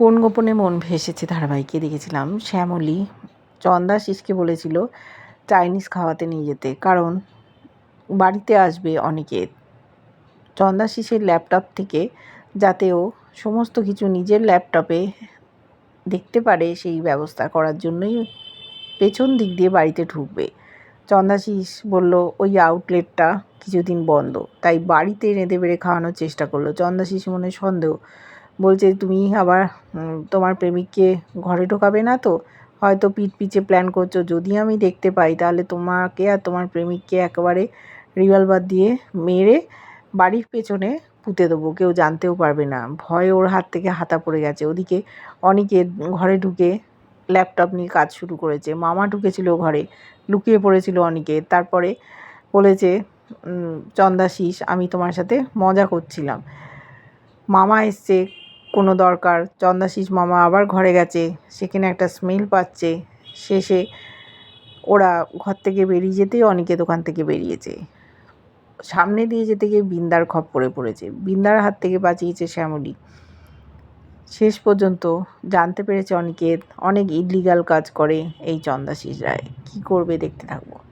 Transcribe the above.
কোন গোপনে মন ভেসেছে ধারাবাহিকে দেখেছিলাম? শ্যামলী, চন্দা শিসকে বলেছিল, চাইনিজ খাওয়াতে নিয়ে যেতে। কারণ বাড়িতে আসবে অনেকে। চন্দা শিসের ল্যাপটপ থেকে যাতে ও সমস্ত কিছু নিজের ল্যাপটপে দেখতে পারে, সেই ব্যবস্থা করার জন্যই পেছন দিক দিয়ে বাড়িতে ঢুকবে। চন্দাশিস বলল, ওই আউটলেটটা কিছুদিন বন্ধ। তাই বাড়িতে রেঁধে বেড়ে খাওয়ানোর চেষ্টা করল। চন্দাশিস মনে সন্দেহ বলছে, তুমি আবার তোমার প্রেমিককে ঘরে ঢোকাবে না তো? হয়তো পিঠ পিছে প্ল্যান করছ। যদি আমি দেখতে পাই, তাহলে তোমাকে আর তোমার প্রেমিককে একেবারে রিভলভার দিয়ে মেরে বাড়ির পেছনে পুঁতে দেবো। কেউ জানতেও পারবে না। ভয়ে ওর হাত থেকে হাতা পড়ে গেছে। ওদিকে অনেকে ঘরে ঢুকে ল্যাপটপ নিয়ে কাজ শুরু করেছে। মামা ঢুকেছিল ঘরে, লুকিয়ে পড়েছিল অনেকে। তারপরে বলেছে চন্দাশিস, আমি তোমার সাথে মজা করছিলাম। মামা এসছে কোনো দরকার। চন্দাশিস মামা আবার ঘরে গেছে, সেখানে একটা স্মেল পাচ্ছে। শেষে ওরা ঘর থেকে বেরিয়ে যেতেই অনেকে দোকান থেকে বেরিয়েছে। সামনে দিয়ে যেতে গিয়ে বিন্দার খপ্পরে পড়েছে। বিন্দার হাত থেকে বাঁচিয়েছে শ্যামলী। শেষ পর্যন্ত জানতে পেরেছে অনেকে অনেক ইলিগাল কাজ করে এই চন্দাশিস রায়। কী করবে দেখতে থাকব।